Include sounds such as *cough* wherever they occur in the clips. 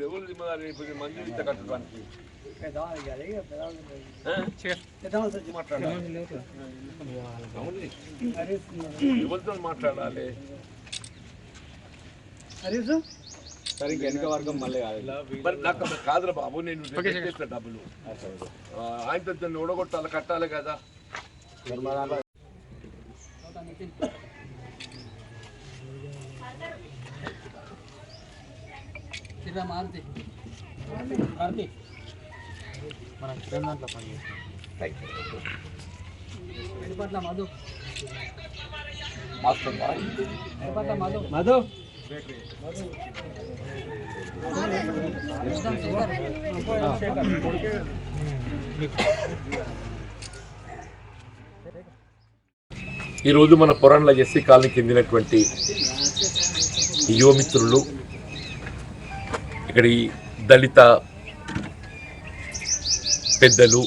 ఎవరు దిమ్మదారు ఇస్తే కట్టడానికి? మాట్లాడాలి అవును. ఎవరితో మాట్లాడాలి? సరే వెనక వర్గం మళ్ళీ మరి నాకు కాదురా బాబు నేను డబ్బులు. ఆ, ఆయనతో ఓడగొట్టాలి కట్టాలి కదా. దాంట్లో మారుతి. మారుతి. మన కిరణ్ దాంట్లో పని వెనుపట్ల మధు. ఈరోజు మన పురాణంలో ఎస్సీ కాలనీకి చెందినటువంటి యువమిత్రులు ఇక్కడ ఈ దళిత పెద్దలు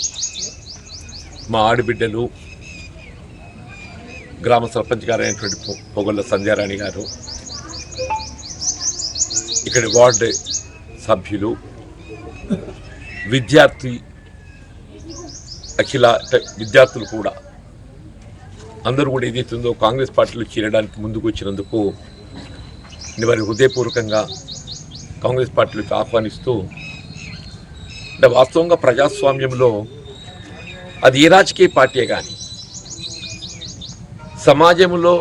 మా ఆడబిడ్డలు గ్రామ సర్పంచ్ గారు అయినటువంటి పొగొల్ల సంధ్యారాణి గారు ఇక్కడ వార్డు సభ్యులు విద్యార్థి అఖిల విద్యార్థులు కూడా. అందరూ కూడా ఏదైతుందో కాంగ్రెస్ పార్టీలో చేరడానికి ముందుకు వచ్చినందుకు నేను వారి హృదయపూర్వకంగా కాంగ్రెస్ పార్టీలోకి ఆహ్వానిస్తూ అంటే వాస్తవంగా ప్రజాస్వామ్యంలో అది ఏ రాజకీయ పార్టీ కానీ సమాజంలో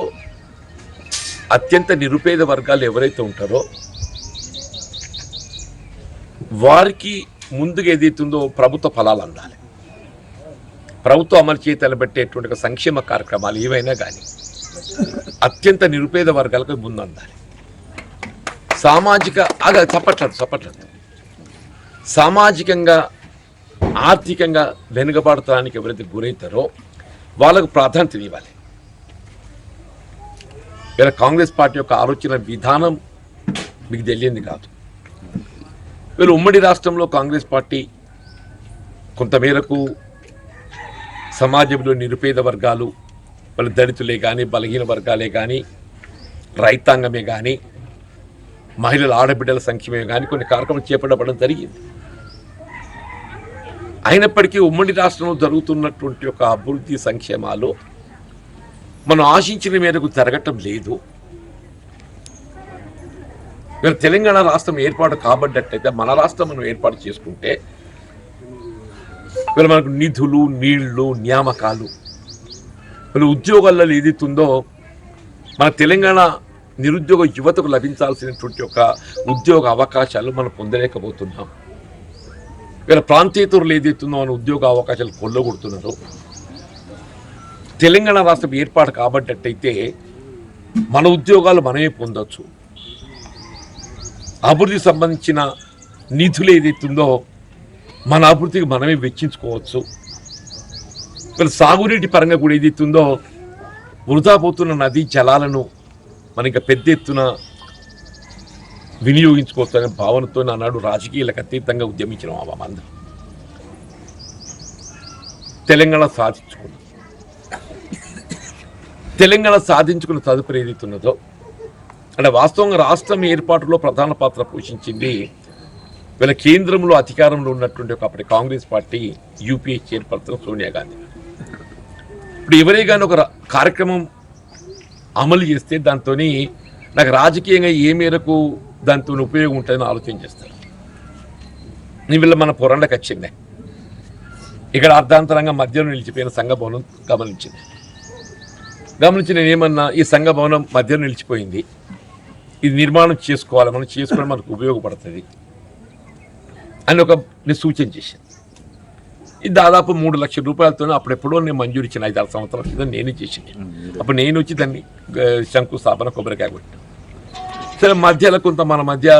అత్యంత నిరుపేద వర్గాలు ఎవరైతే ఉంటారో వారికి ముందుగా ఏదైతుందో ప్రభుత్వ ఫలాలు అందాలి. ప్రభుత్వం అమలు చేయి తలబెట్టేటువంటి సంక్షేమ కార్యక్రమాలు ఏవైనా కానీ అత్యంత నిరుపేద వర్గాలకు ముందు అందాలి. సామాజిక అగా చప్పట్లేదు చప్పట్లేదు. సామాజికంగా ఆర్థికంగా వెనుకబడటానికి ఎవరైతే గురవుతారో వాళ్ళకు ప్రాధాన్యత ఇవ్వాలి. ఇలా కాంగ్రెస్ పార్టీ యొక్క ఆలోచన విధానం మీకు తెలియంది కాదు. వీళ్ళు ఉమ్మడి రాష్ట్రంలో కాంగ్రెస్ పార్టీ కొంతమేరకు సమాజంలో నిరుపేద వర్గాలు వాళ్ళ దళితులే కానీ బలహీన వర్గాలే కానీ రైతాంగమే కానీ మహిళల ఆడబిడ్డల సంఖ్యమే కానీ కొన్ని కార్యక్రమాలు చేపట్టబడడం జరిగింది. అయినప్పటికీ ఉమ్మడి రాష్ట్రంలో జరుగుతున్నటువంటి ఒక అభివృద్ధి సంక్షేమాలు మనం ఆశించిన మేరకు జరగటం లేదు. ఇక్కడ తెలంగాణ రాష్ట్రం ఏర్పాటు కాబడ్డట్టయితే మన రాష్ట్రం మనం ఏర్పాటు చేసుకుంటే ఇక్కడ మనకు నిధులు నీళ్ళు నియామకాలు వీళ్ళు ఉద్యోగాల్లో ఏదైతుందో మన తెలంగాణ నిరుద్యోగ యువతకు లభించాల్సినటువంటి ఒక ఉద్యోగ అవకాశాలు మనం పొందలేకపోతున్నాం. వీళ్ళ ప్రాంతీయతరులు ఏదైతుందో మన ఉద్యోగ అవకాశాలు కొల్లగొడుతున్నారు. తెలంగాణ రాష్ట్రం ఏర్పాటు కాబట్టయితే మన ఉద్యోగాలు మనమే పొందొచ్చు. అభివృద్ధికి సంబంధించిన నిధులు ఏదైతుందో మన అభివృద్ధికి మనమే వెచ్చించుకోవచ్చు. ఇక్కడ సాగునీటి పరంగా కూడా ఏదైతుందో వృధా పోతున్న నదీ జలాలను మన ఇంకా పెద్ద ఎత్తున వినియోగించుకోవచ్చు అనే భావనతో ఆనాడు రాజకీయాలకు అతీతంగా ఉద్యమించిన అందరం. తెలంగాణ సాధించుకున్నాం. తెలంగాణ సాధించుకున్న తదుపరి ఏదైతున్నదో అంటే వాస్తవంగా రాష్ట్రం ఏర్పాటులో ప్రధాన పాత్ర పోషించింది వీళ్ళ కేంద్రంలో అధికారంలో ఉన్నటువంటి ఒక అప్పటి Congress party UPA chairperson Sonia Gandhi. ఇప్పుడు ఎవరే కానీ ఒక కార్యక్రమం అమలు చేస్తే దాంతో నాకు రాజకీయంగా ఏ మేరకు దాంతో ఉపయోగం ఉంటుందని ఆలోచన చేస్తాను నీ వీళ్ళ మన పురాణకు వచ్చింది ఇక్కడ అర్ధాంతరంగా మధ్యలో నిలిచిపోయిన సంఘభవనం గమనించింది. గమనించి నేను ఏమన్నా ఈ సంఘభవనం మధ్యలో నిలిచిపోయింది. ఇది నిర్మాణం చేసుకోవాలి మనం చేసుకోవడం మనకు ఉపయోగపడుతుంది అని ఒక నేను సూచన చేశాను ఇది దాదాపు మూడు లక్షల రూపాయలతో అప్పుడెప్పుడో నేను మంజూరు ఇచ్చిన ఐదు ఆరు సంవత్సరాల క్రితం నేనే చేసింది. అప్పుడు నేను వచ్చి దాన్ని శంకుస్థాపన కొబ్బరికాయ కొట్టాను. సరే మధ్యలో కొంత మన మధ్య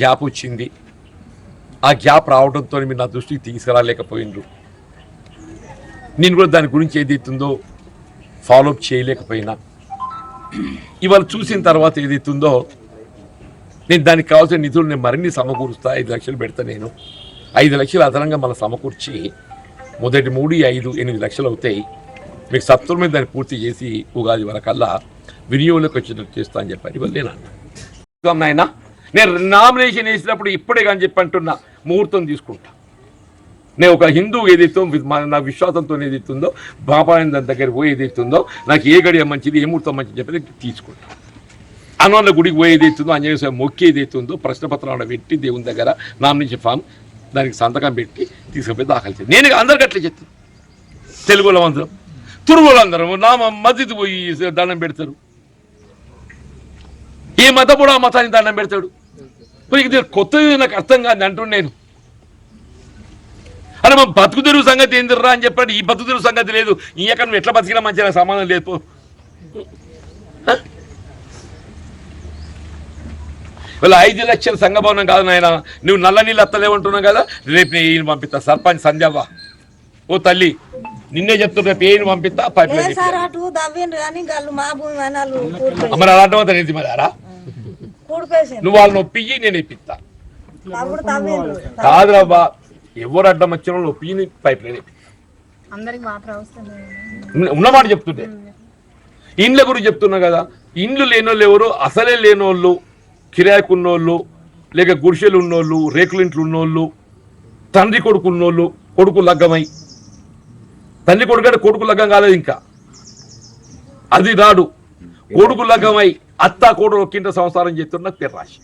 గ్యాప్ వచ్చింది. ఆ గ్యాప్ రావడంతో మీరు నా దృష్టికి తీసుకురాలేకపోయిండ్రు నేను కూడా దాని గురించి ఏదైతుందో ఫాలోఅప్ చేయలేకపోయినా. ఇవాళ చూసిన తర్వాత ఏదైతుందో నేను దానికి కావాల్సిన నిధులు నేను మరిన్ని సమకూరుస్తా ఐదు లక్షలు పెడతా నేను. ఐదు లక్షలు అదనంగా మళ్ళీ సమకూర్చి మొదటి మూడు ఐదు ఎనిమిది లక్షలు అవుతాయి. మీకు సత్వరమే దాన్ని పూర్తి చేసి ఉగాది వరకల్లా వినియోగంలోకి వచ్చేటట్టు చేస్తా అని చెప్పారు. ఇవాళ నేను అన్నా. నాయన నేను నామినేషన్ వేసినప్పుడు ఇప్పుడే కానీ చెప్పి అంటున్నా ముహూర్తం తీసుకుంటా. నేను ఒక హిందూ ఏదైతే నా విశ్వాసంతో ఏదైతుందో బాబాయన దగ్గర పోయి ఏదైతుందో నాకు ఏ గడియ మంచిది ఏ ముహూర్తం మంచిది చెప్పి తీసుకుంటా. అనువల్ల గుడికి పోయి ఏదైతుందో అంజనేయ స్వామి మొక్కి ఏదైతుందో ప్రశ్నపత్రం పెట్టి దేవుని దగ్గర నామినేషన్ ఫామ్ దానికి సంతకం పెట్టి తీసుకుపోయి దాఖలు చేయాలి నేను అందరికి అట్లా చెప్తాను తెలుగు వాళ్ళందరం తురుగులు అందరం. నా మద్దతు పోయి దండం పెడతారు. ఏ మతం కూడా ఆ మతానికి దండం పెడతాడు. మరి ఇది కొత్తది నాకు అర్థం కాదు అంటున్నాను నేను. అరే మా బతుకు సంగతి ఏందిర్రా అని చెప్పండి. ఈ బతుకు సంగతి లేదు. ఈ ఎక్కడ నువ్వు ఎట్లా బతికినా మంచిగా నాకు సంబంధం లేదు వీళ్ళ ఐదు లక్షల సంఘభవనం కాదు నాయన. నువ్వు నల్ల నీళ్ళు అత్తలేమంటున్నావు కదా? రేపు నేను ఈయన పంపిస్తా. సర్పంచ్ సంధ్యవ్వ. ఓ తల్లి నిన్నే చెప్తున్నా రేపు ఏం పంపిస్తా పైప్ మరి అలాంటి ఏంటి మరి అరా నువ్వు వాళ్ళని ఒప్పించి నేను ఇప్పిస్తా. కాదు రాబా ఎవరు అడ్డం వచ్చిన వాళ్ళు ఒప్పించి పైప్ లైన్ ఉన్నమాట చెప్తుంటే ఇండ్ల గురించి చెప్తున్నా కదా ఇండ్లు లేనోళ్ళు ఎవరు అసలే లేనోళ్ళు కిరాయికి ఉన్నోళ్ళు లేక గుడిసెలు ఉన్నోళ్ళు రేకులింట్లు ఉన్నోళ్ళు తండ్రి కొడుకు ఉన్నోళ్ళు కొడుకు లగ్గమై. తండ్రి కొడుకు అంటే కొడుకు లగ్గం కాలేదు ఇంకా. అది రాడు కొడుకు లగ్గమై అత్త కొడుకు ఒక్కింట సంసారం చేస్తున్న తెర్రాశి.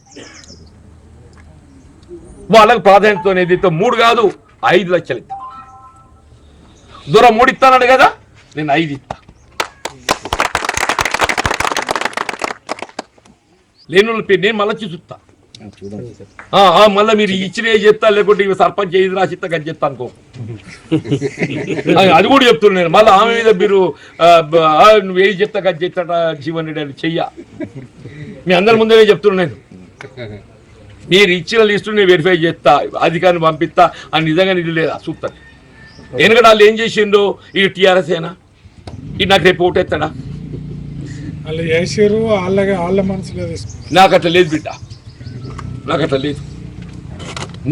వాళ్ళకి ప్రాధాన్యత అనేది మూడు కాదు ఐదు లక్షలు ఇస్తా దూరం మూడు ఇస్తానడు కదా నేను ఐదు ఇస్తా లేని వాళ్ళ పేరు నేను మళ్ళీ చూస్తా ఆ, ఆ, మళ్ళీ మీరు ఇచ్చినే చెప్తా లేకుంటే ఇవి సర్పంచ్ ఏది రాసిస్తా కానీ చెప్తా అనుకో. *laughs* అది- కూడా చెప్తున్నాను నేను. మళ్ళీ ఆమె మీద మీరు నువ్వు ఏది చెప్తా కానీ చెప్తాట జీవన్ రెడ్డి అని చెయ్య. మీ అందరి ముందే చెప్తున్నాను నేను. మీరు ఇచ్చిన లిస్టు నేను వెరిఫై చేస్తా అధికారిని పంపిస్తా అని నిజంగా నిధి లేదా? చూస్తాను ఎందుకంటే వాళ్ళు ఏం చేసిండు ఈ టీఆర్ఎస్ ఏనా? ఇది నాకు రేపు ఓటేస్తాడా వాళ్ళు చేసారు వాళ్ళగా వాళ్ళ మనసులో తీసుకున్నారు నాకు అట్లా లేదు బిడ్డ. నాకు అట్లా లేదు.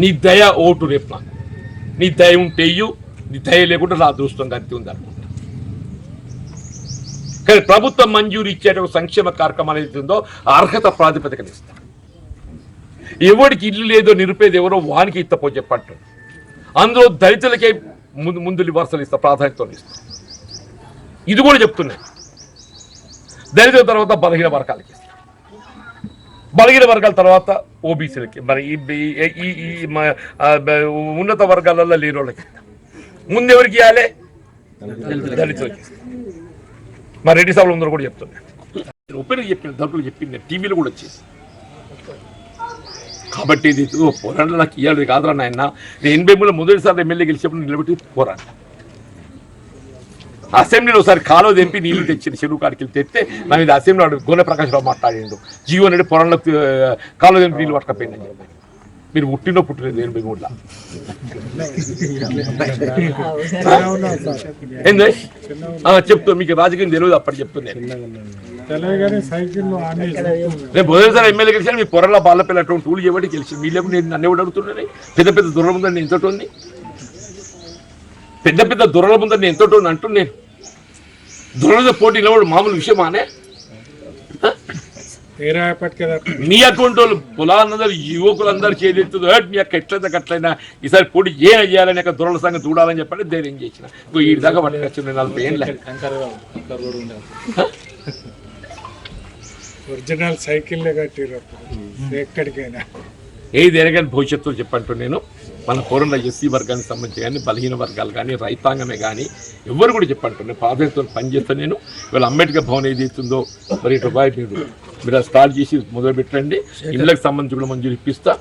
నీ దయ ఓటు రేపు నాకు. నీ దయ ఉంటే నీ దయ లేకుండా నా దృష్టం గతి ఉంది అనుకుంటా. కానీ ప్రభుత్వం మంజూరు ఇచ్చే ఒక సంక్షేమ కార్యక్రమాలు ఏదైతే ఉందో అర్హత ప్రాతిపదికన ఇస్తా. ఎవరికి ఇల్లు లేదో నిరుపేది ఎవరో వానికి ఇస్తపో చెప్పట్టు అందులో దళితులకే ముందు ముందు వరుసలు ఇస్తా ప్రాధాన్యత ఇస్తా. ఇది కూడా చెప్తున్నాను దళితుల తర్వాత బలహీన వర్గాలకి. బలహీన వర్గాల తర్వాత ఓబీసీలకి. మరి ఈ ఈ- ఈ ఉన్నత వర్గాలలో లేని వాళ్ళకి. ముందు ఎవరికి ఇవ్వాలి? దళితులకి. మరి రెడ్డి సభలు అందరూ కూడా చెప్తున్నా. ఒపీనియన్ చెప్పిన దళితులు చెప్పింది టీవీలో కూడా వచ్చేసి. కాబట్టి ఇది పోరాటం నాకు ఇవ్వాలి కాదురా నాయన. నేను ఎనభై మూడు మొదటిసారి ఎమ్మెల్యే గెలిచినప్పుడు నిలబెట్టి పోరాడు అసెంబ్లీలో ఒకసారి కాలువ తెంపి నీళ్ళు తెచ్చిన చెరువు కాడికి వెళ్ళి తెస్తే నా మీద అసెంబ్లీలో గోనె ప్రకాశ్రావు మాట్లాడిండు జీవో అనేది పొలంలో కాలువ తెంపి నీళ్ళు పట్టకపోయిందని చెప్పి. మీరు పుట్టినో పుట్టలేదు ఎనభై మూడులో ఏంది? ఆ, చెప్తా మీకు రాజకీయం తెలియదు అప్పటి చెప్తున్నాను రేపు మొదటిసారి ఎమ్మెల్యే గెలిచాను మీ పొరల బాల పిల్ల అటువంటి టూలు చేయబట్టి గెలిచి మీ లేకుండా నేను నన్ను ఎవడు అడుగుతున్నాను పెద్ద పెద్ద దూరం ఉందని ఎంతటి ఉంది పెద్ద పెద్ద దూరం ఉందని ఎంతటి ఉంది అంటున్నాను. నేను దూరంలో పోటీ నిలబడు మామూలు విషయమానే మీ అకౌంట్ వాళ్ళు పొలాలందరూ యువకులందరూ చేదెత్తుదో మీ యొక్క ఎట్లయితే అట్లయినా ఈసారి పోటీ ఏ చేయాలని యొక్క దొరల సంగతి చూడాలని చెప్పండి ధైర్యం చేసిన. ఇంకో ఈ దాకా పట్టుకొచ్చిన నలభై ఏళ్ళ. ఒరిజినల్ సైకిల్ ఎక్కడికైనా. ఏది ఎరగని భవిష్యత్తులో చెప్పంటూ నేను. మన పూర్ణ ఎస్సీ వర్గానికి సంబంధించి కానీ బలహీన వర్గాలు కానీ రైతాంగమే కానీ ఎవరు కూడా చెప్పంటూ నేను పనిచేస్తాను నేను. ఇవాళ అంబేద్కర్ భవన్ ఏది ఇస్తుందో మరి బాయ్ మీరు స్టార్ట్ చేసి మొదలు పెట్టండి ఇళ్ళకి సంబంధించి కూడా మంజూరు ఇప్పిస్తా.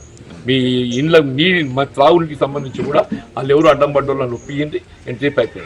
మీ ఇండ్ల మీ మా త్రాగునికి సంబంధించి కూడా వాళ్ళు ఎవరు అడ్డం పడ్డోళ్ళని ఒప్పియండి. Entry pipe